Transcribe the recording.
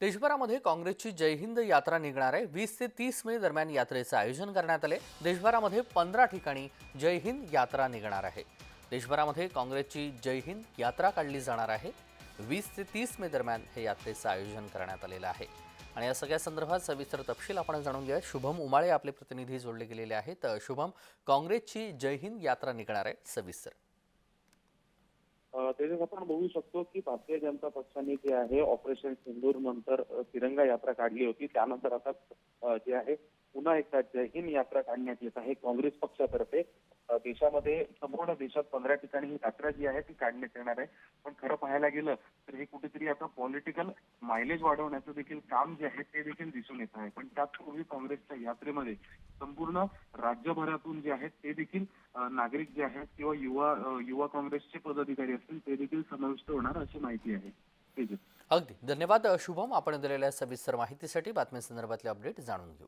देशभरामध्ये काँग्रेसची जय हिंद यात्रा निघणार आहे. वीस ते तीस मे दरम्यान यात्रेचं आयोजन करण्यात आले देशभरामध्ये पंधरा ठिकाणी जय हिंद यात्रा निघणार आहे. देशभरामध्ये काँग्रेसची जय हिंद यात्रा काढली जाणार आहे. वीस ते तीस मे दरम्यान हे यात्रेचं आयोजन करण्यात आलेलं आहे. आणि या सगळ्या संदर्भात सविस्तर तपशील आपण जाणून घेऊया. शुभम उमाळे आपले प्रतिनिधी जोडले गेलेले आहेत. शुभम काँग्रेसची जय हिंद यात्रा निघणार आहे सविस्तर. त्याच्यात आपण बघू शकतो की भारतीय जनता पक्षाने जे आहे ऑपरेशन सिंदूर नंतर तिरंगा यात्रा काढली होती. त्यानंतर आता जे आहे पुन्हा एकदा जय हिंद यात्रा काढण्यात येत आहे. काँग्रेस पक्षातर्फे देशामध्ये संपूर्ण देशात पंधरा ठिकाणी ही यात्रा जी आहे ती काढण्यात येणार आहे. पण खरं पाहायला गेलं तर हे कुठेतरी आता पॉलिटिकल मायलेज वाढवण्याचं देखील काम जे आहे ते देखील दिसून येत आहे. पण त्याचपूर्वी काँग्रेसच्या यात्रेमध्ये संपूर्ण राज्यभरातून जे आहेत ते देखील नागरिक जे आहेत किंवा युवा युवा काँग्रेसचे पदाधिकारी असतील ते देखील समाविष्ट होणार अशी माहिती आहे. अगदी. धन्यवाद शुभम. आपण दिलेल्या सविस्तर माहितीसाठी बातम्यांसंदर्भातले अपडेट जाणून घेऊ.